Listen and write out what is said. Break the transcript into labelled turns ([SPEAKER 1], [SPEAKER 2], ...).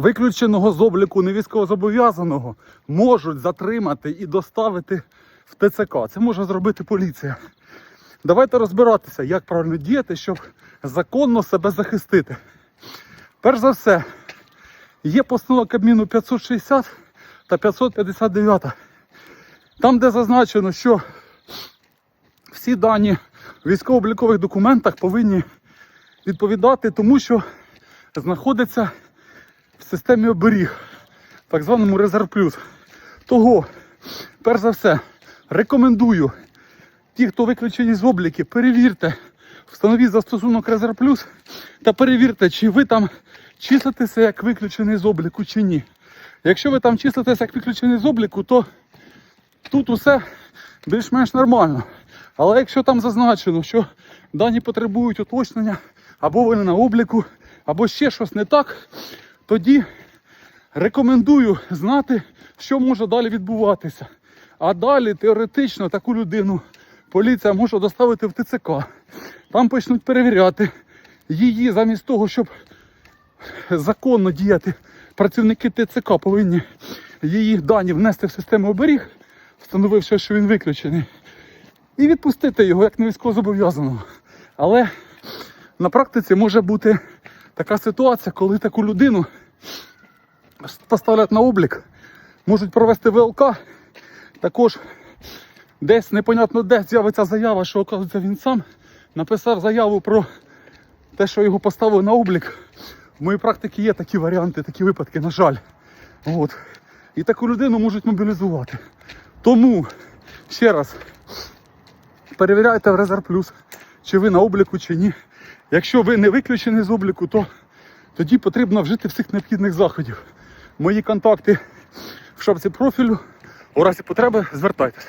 [SPEAKER 1] виключеного з обліку невійськовозобов'язаного можуть затримати і доставити в ТЦК. Це може зробити поліція. Давайте розбиратися, як правильно діяти, щоб законно себе захистити. Перш за все, є постанова Кабміну 560 та 559. Там, де зазначено, що всі дані в військово-облікових документах повинні відповідати тому, що знаходиться в системі оберіг, так званому Резерв Плюс. Того, перш за все, рекомендую ті, хто виключені з обліки, перевірте, встановіть застосунок Резерв Плюс та перевірте, чи ви там числитеся як виключений з обліку чи ні. Якщо ви там числитеся як виключений з обліку, то тут усе більш-менш нормально. Але якщо там зазначено, що дані потребують уточнення, або вони на обліку, або ще щось не так, тоді рекомендую знати, що може далі відбуватися. А далі теоретично таку людину поліція може доставити в ТЦК. Там почнуть перевіряти її замість того, щоб законно діяти. Працівники ТЦК повинні її дані внести в систему оберіг, встановивши, що він виключений, і відпустити його як невійськовозобов'язаного. Але на практиці може бути така ситуація, коли таку людину поставлять на облік, можуть провести ВЛК, також десь непонятно де з'явиться заява, що оказується він сам написав заяву про те, що його поставили на облік. В моїй практиці є такі варіанти, такі випадки, на жаль. От. І таку людину можуть мобілізувати. Тому ще раз перевіряйте в Резерв Плюс, чи ви на обліку, чи ні. Якщо ви не виключені з обліку, то тоді потрібно вжити всіх необхідних заходів. Мої контакти в шапці профілю. У разі потреби звертайтеся.